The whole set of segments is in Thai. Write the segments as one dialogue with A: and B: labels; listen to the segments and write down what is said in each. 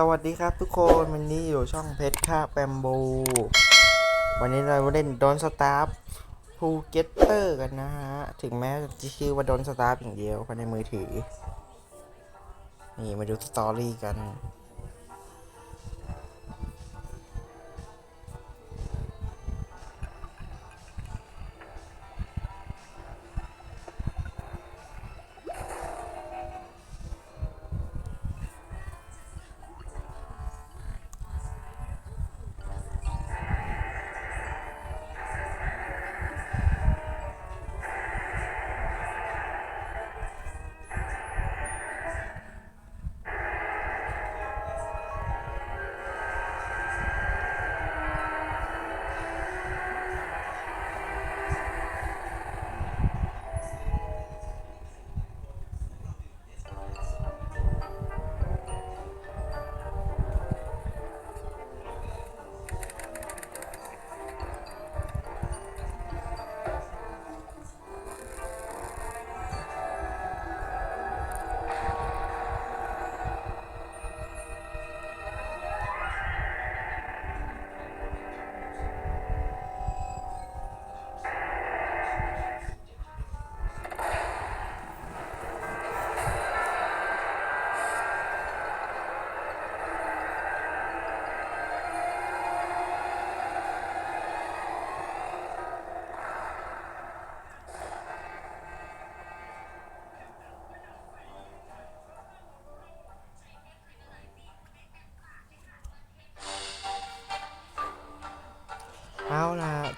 A: สวัสดีครับทุกคนวันนี้อยู่ช่องเพชรค่าแปมบูวันนี้เราเล่นดอนสตาร์ฟูเก็ตเตอร์กันนะฮะ ถึงแม้จะชื่อว่าดอนสตาร์อย่างเดียวภายในมือถือ นี่มาดูสตอรี่กัน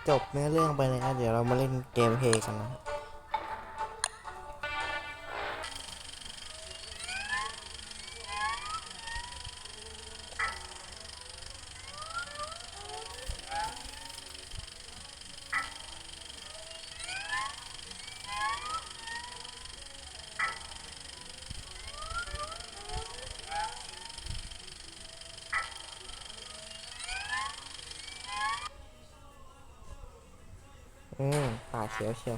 A: จบเนื้อเรื่องไปเลยนะเดี๋ยวเรามาเล่นเกมเพย์กันนะ ป่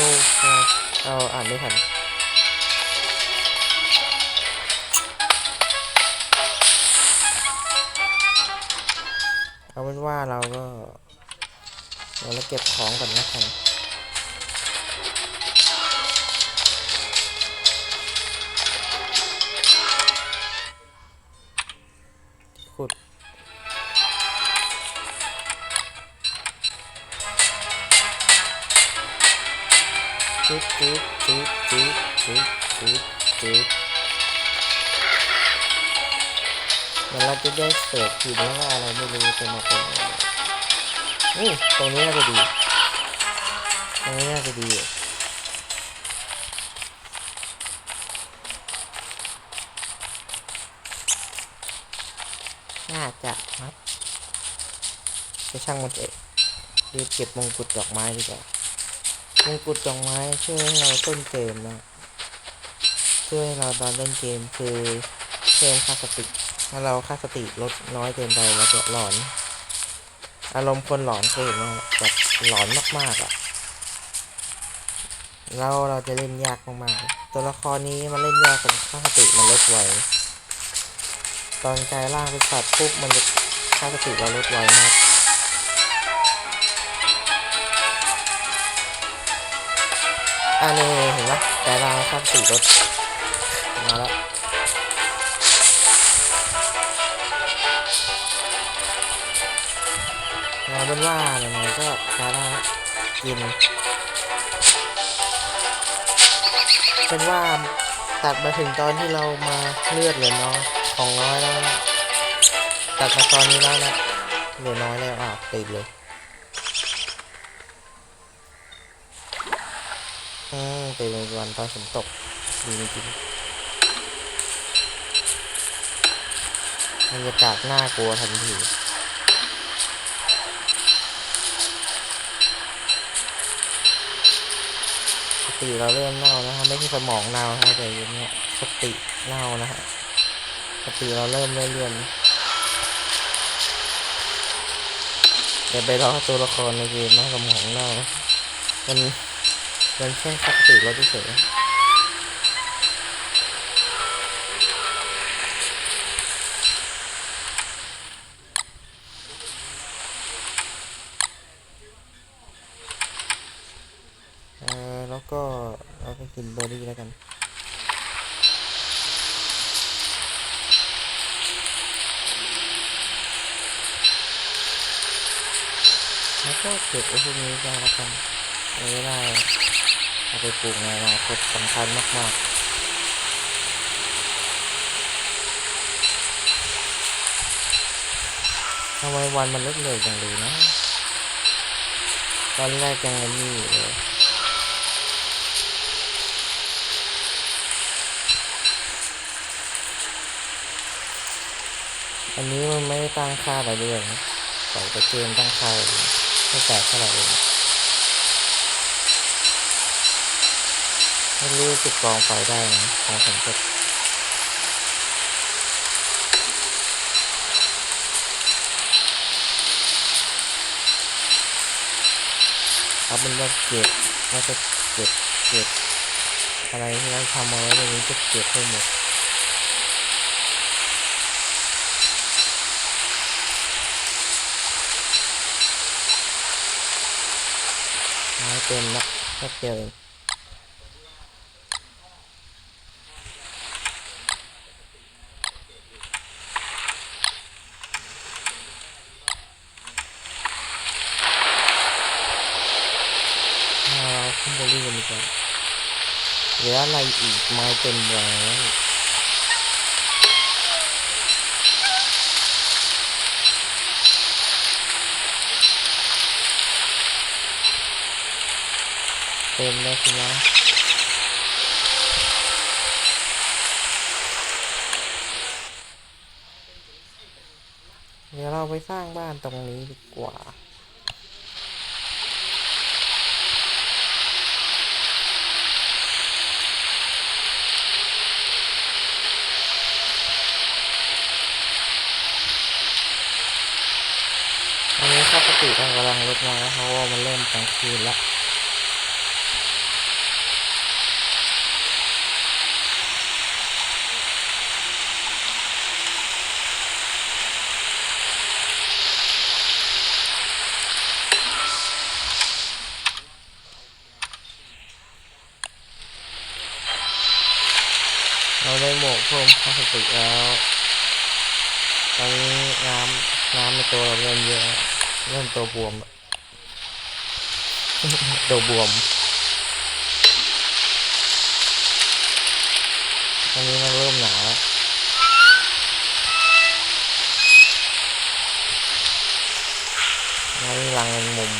A: โน้ครับเอาอ่านไม่ทันเอาเป็นว่าเราก็เดี๋ยวเราเก็บของก่อนนะครับ จุดจุดจุดจุดจุดจุดจุดเดี๋ยวเราจะได้เสิร์ฟผิดแล้ว่าอะไรไม่รู้จะมาเป็นอะไรอู้ตรงนี้น่าจะดีตรงนี้น่าจะดีน่าจะครับจะช่างมันเอะรีบเก็บมงกุฎดอกไม้ดีกว่า มงกุฎดอกไม้ช่วยให้เราต้นเกมนะช่วยให้เราตอนเล่นเกมคือเพิ่มค่าสติถ้าเราค่าสติลดน้อยเกินไปเราจะหลอน อารมณ์คนหลอนเคยเห็นไหมแบบหลอนมากๆอะเราเราจะเล่นยากมากๆ ตัวละครนี้มันเล่นยากตรงค่าสติมันลดไว ตอนกลายร่างเป็นสัตว์ปุ๊บมันจะค่าสติเราลดไวมาก อันนี้เห็นไหมกลายร่างค่าสติลดมาแล้วเราเป็นว่ายังไงก็จะได้กินเป็นว่า
B: ตัดมาถึงตอนที่เรามาเลือดเหลือน้อยของน้อยแล้วนะตัดมาตอนนี้แล้วนะเหลือน้อยแล้วอะติดเลย ติดในวันตอนฝนตกดีจริงๆบรรยากาศน่ากลัวทันทีสติเราเริ่มเน่านะฮะไม่ใช่สมองเน่าฮะแต่อยังเนี้ยสติเน่านะฮะสติเราเริ่มเลื่อนๆเดี๋ยวไปรอตัวละครในเกมนะสมองเน่ามัน มันแค่สติเราเฉยเออแล้วก็เราก็กินเบอร์รี่แล้วกันแล้วก็เก็บไอ้พวกนี้ได้แล้วกันเอาไว้ได้ เอาไปปลูกในอนาคตสำคัญมากๆทำไมวันมันเลิกเลยจังเลยนะ ตอนแรกยังไงนี่อยู่เลยอันนี้มันไม่ได้ตั้งค่าอะไรด้วยนะใส่ไปเกมตั้งค่าไม่แตกเท่าไหร่เอง ไม่รู้จุดกองไฟได้นะของผมก็เอาเป็นว่าเก็บว่าจะเก็บเก็บอะไรที่เราทำเอาไว้ตรงนี้จะเก็บให้หมดไม้เต็มละแค่เดียวเองเอาเราขึ้นบรี่กันดีกว่าเหลื ออะไรอีกไม้เต็มแล้วเต็มแล้วสินะเดี๋ยวเราไปสร้างบ้านตรงนี้ดีกว่า อันนี้ค่าปกติเรากำลังลดน้อยเพราะว่ามันเริ่มกลางคืนแล้วเราได้หมวกเพิ่มค่าสติแล้ว ตอนนี้น้ำน้ำในตัวเราเริ่มเยอะ เริ่มตัวบวม ตัวบวมตอนนี้มันเริ่มหนาวแล้วแล้รังมงมุม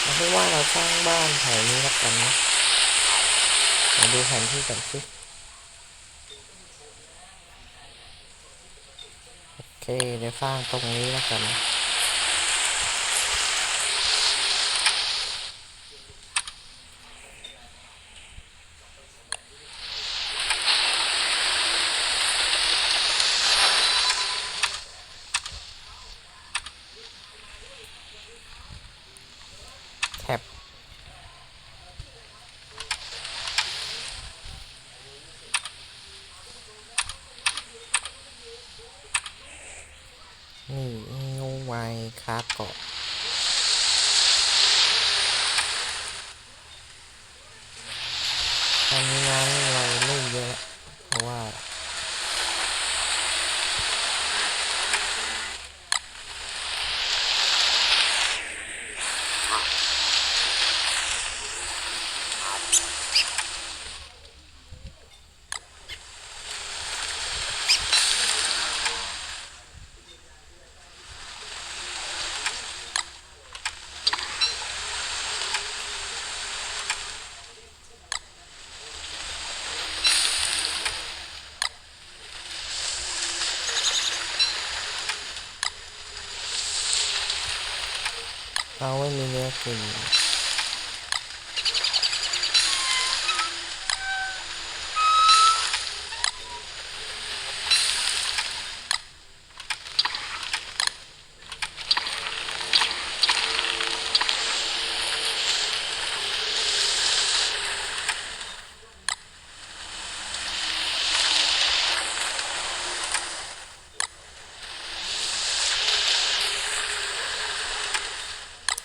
B: เราคิดว่าเราสร้างบ้านแถวนี้แล้วกันนะมาดูแผนที่กันสิ โอ เคเดี๋ยวสร้างตรงนี้แล้วกัน แท็บนี่งูไว คราบเกาะตอนนี้งานเราลุ่มเยอะแล้วเพราะว่า เราไม่มีเนื้อกิน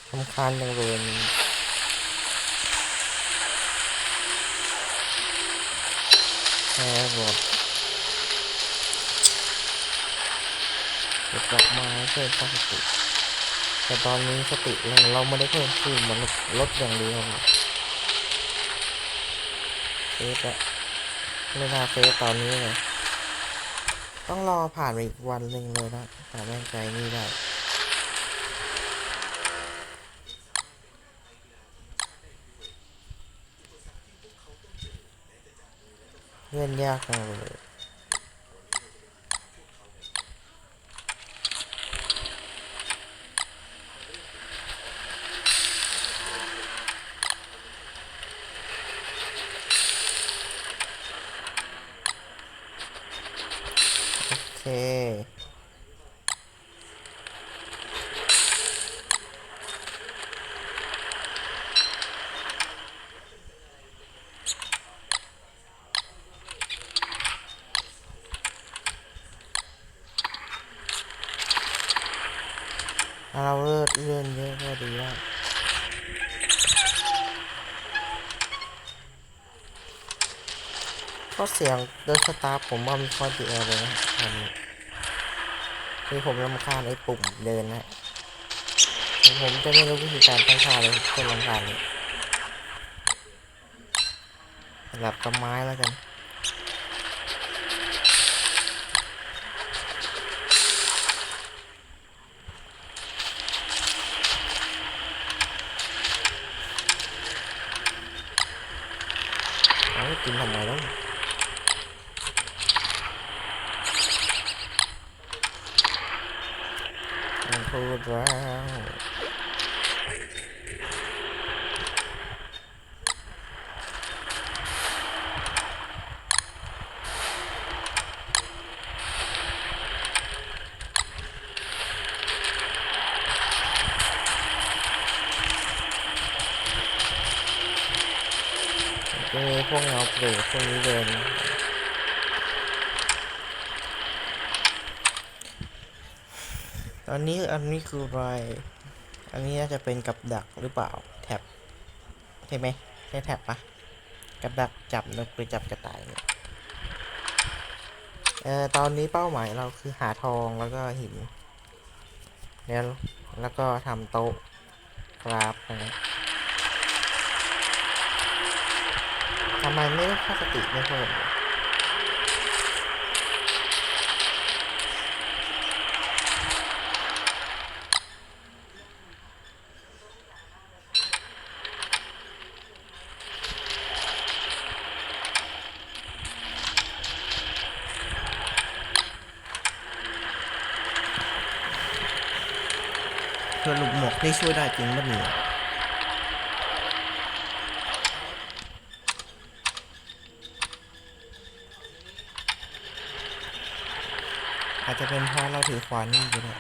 B: ทำคาญจังเลยแค่หมด เก็บดอกไม้เพิ่มสติแต่ตอนนี้สติเราเราไม่ได้เพิ่มขึ้นมันลดอย่างเดียวเซฟอะไม่น่าเซฟตอนนี้เลยต้องรอผ่านไปอีกวันหนึ่งเลยนะแต่แม่งใจนี่ได้เล่นยากจังเลย เคถ้าเราเลือดเลื่อนเยอะก็ดีแล้ว ข้อเสียงเดินสตาร์ผมว่ามีข้อเสียเลยนะคือผมรำคาญไอ้ปุ่มเดินนะผมจะไม่รู้วิธีการตั้งค่าเลยคนรำคาญเลยสลับกับไม้แล้วกันเอากินทำไมแล้ว มันพูดแล้วจะมีพวกเงาเปลือกพวกนี้เดิน ตอนนี้อันนี้คืออะไร อันนี้น่าจะเป็นกับดักหรือเปล่าแท็บใช่ไหมใช่แท็บปะกับดักจับนกหรือจับกระต่ายเนี่ยเอ่อตอนนี้เป้าหมายเราคือหาทองแล้วก็หินแล้วแล้วก็ทำโต๊ะกราฟนะทำไมไม่ได้ค่าสติไม่เพิ่มเลยเพื่อหลุมหมวก นี่ช่วยได้จริงปะเนี่ยอาจจะเป็นเพราะเราถือขวานนี่อยู่ด้วย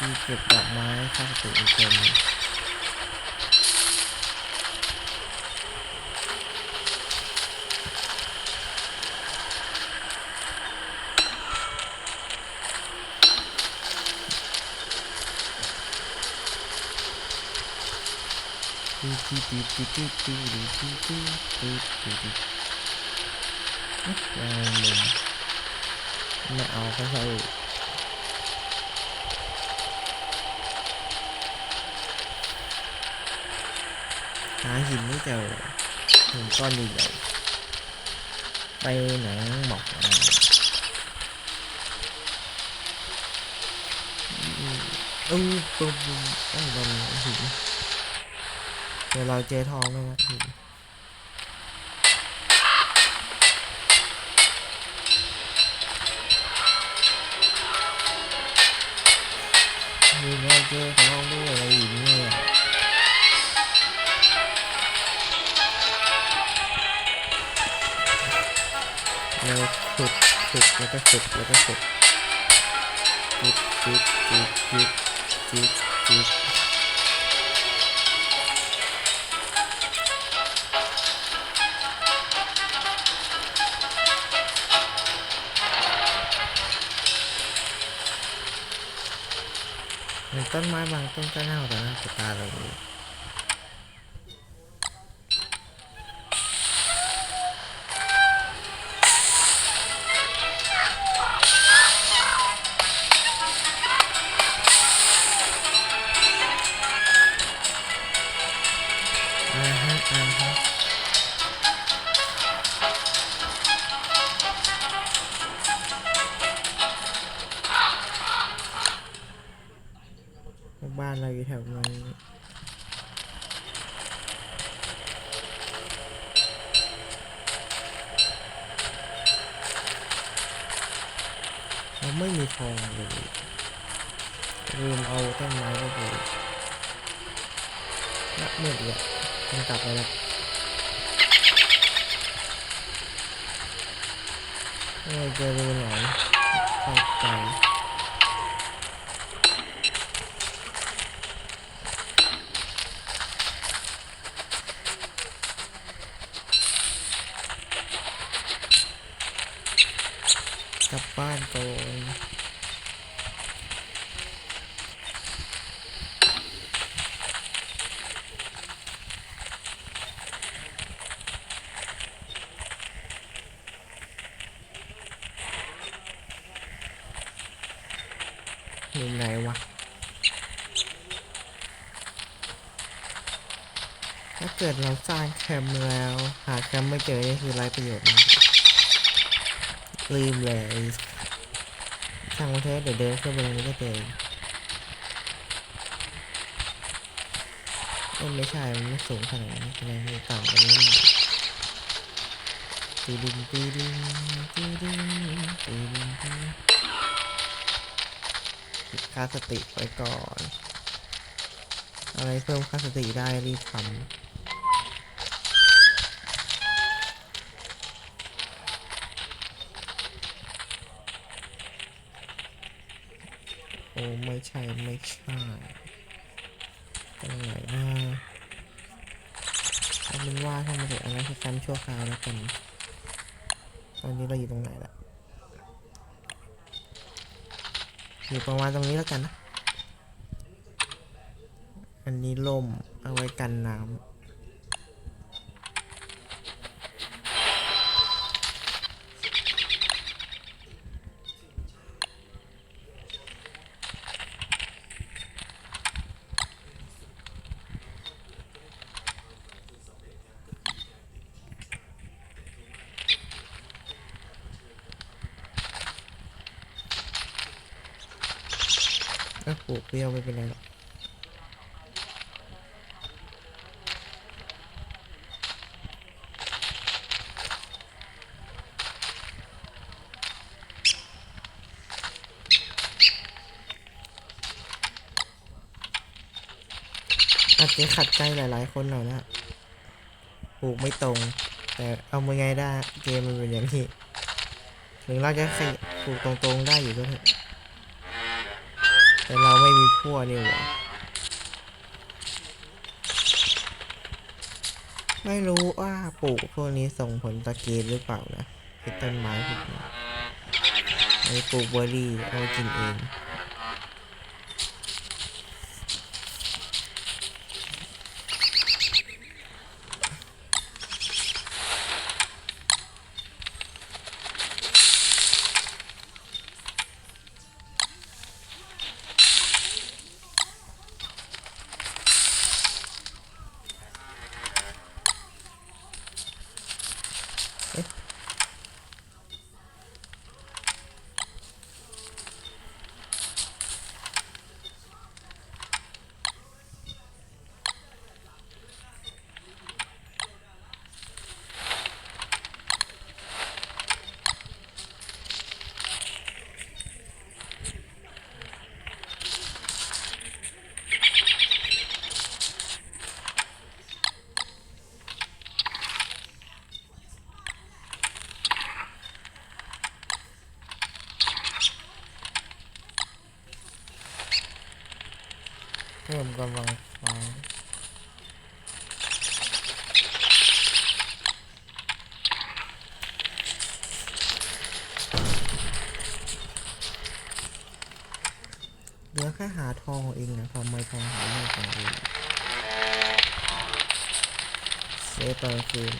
B: มีเก็บดอกไม้ค่าสติเต็มดูดูดูดูดูดูดูดูดูดูดูดูแรงมุมไม่เอาค่อยๆ หาหินไม่เจอหินก้อนใหญ่ๆไปไหนหมอกอะอืมเออปุ๊บปุ๊บเอ้ยโดนหินเดี๋ยวเราเจอทองแล้วนะพี่มีเราเจอทอง สุดขุดแล้วก็ขุดแล้วก็ขุดขุดขุดขุดขุดขุดขุดต้นไม้บางต้นก็เน่าแต่หน้าตาเราดีอ่ นักมื่อีกอะมันกลับไปแล้วไม่เจอรูไหนตกใจ สร้างแคมแล้ว หาแคมไม่เจอนี่คือไร้ประโยชน์มากลืมเลยช่างมันเถอะเดี๋ยวเดินขึ้นไปตรงนี้ก็เจอเอ้ยไม่ใช่ มันไม่สูงขนาดนี้นใช่ไหมมันต่ำกว่านี้หน่อยตีดิงตีดิงตีดิงตีดิงตีค่าสติไว้ก่อน อะไรเพิ่มค่าสติได้รีบทำ โอ้ไม่ใช่ไม่ ใช่ตรงไหนนะเอาเป็นว่าถ้ามันเกิดอะไรคือการชั่วคราวแล้วกัน ตอนนี้เราอยู่ตรงไหนละอยู่ประมาณตรงนี้แล้วกันนะ อันนี้ล่มเอาไว้กันน้ำียวไม่เป็นไรหรอกอาจจะขัดใจหลาย ๆ คนหน่อยนะปลูกไม่ตรง แต่เอามือไงได้ เกมมันเป็นอย่างนี้หถึงเราจะใส่ปลูกตรง ๆ ได้อยู่ก็เถอะ แต่เราไม่มีพั่วนี่หว่าไม่รู้ว่าปลูกพวกนี้ส่งผลตะเกียบหรือเปล่านะไอ้ต้นไม้พวกนี้ไอ้ปลูกเบอร์รี่เอากินเอง พิ่มกำลังไฟเหลือแค่หาทองเองนะทำไมทองหายากจังเลยเซฟตอนกลางคืน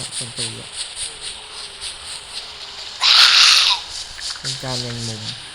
B: เนี่ยเป็นตัวอะเป็นการแมงมุมแม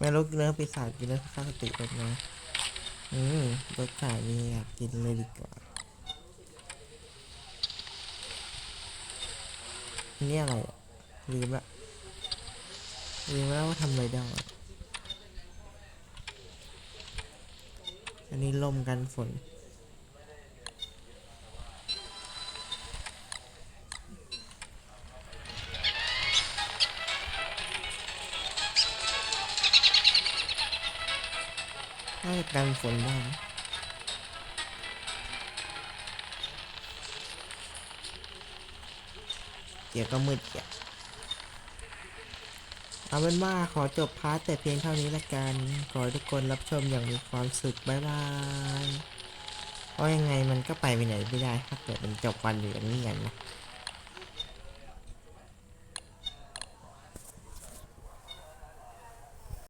B: แม่ลูกเนื้อปีศาจกินแล้วค้าสติลดนะอืมรสชาตินี่อยากกินเลยดีกว่าอันนี่อะไรลืมละลืมแล้วว่าทำอะไรได้อันนี้ลมกันฝน กันฝนได้นะเดี๋ยวก็มืดอะเอาเป็นว่าขอจบพาร์ทแต่เพียงเท่านี้ละกัน ขอให้ทุกคนรับชมอย่างมีความสุขบ๊ายบายเพราะยังไงมันก็ไปไปไหนไม่ได้ถ้าเกิดมันจบวันอยู่อย่างนี้กันนะ